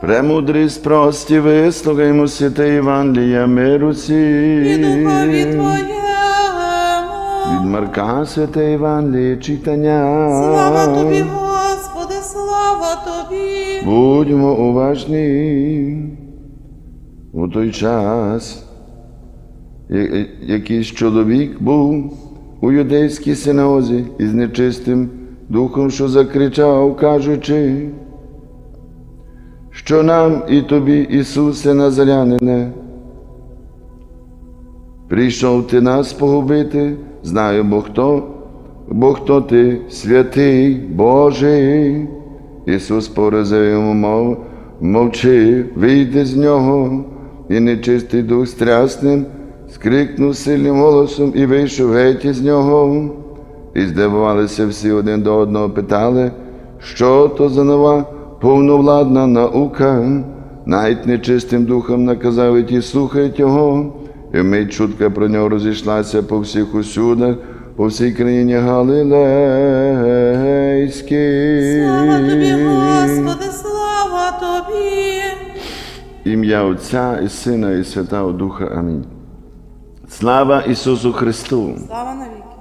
Премудрість прості, вислухаймо святе Євангелія миру І духові Від Твоєму. Марка святе Євангеліє читання. Слава Тобі, Господи, слава Тобі. Будьмо уважні у той час. Якийсь чоловік був у юдейській синагозі із нечистим духом, що закричав, кажучи, що нам і тобі, Ісусе Назарянине, прийшов ти нас погубити, знаю, бо хто, бо хто ти, святий Божий. Ісус поразив йому мов, мовчи, вийди з нього, і нечистий дух страсним, скрикнув сильним голосом і вийшов геть із нього. І здивувалися всі один до одного, питали, що то за нова повновладна наука. Навіть нечистим духом наказав і ті слухають його, і вмить чутка про нього розійшлася по всіх усюдах, по всій країні Галилейській. Слава Тобі, Господи, слава Тобі. Ім'я Отця і Сина, і Святого Духа. Амінь. Слава Ісусу Христу! Слава навіки.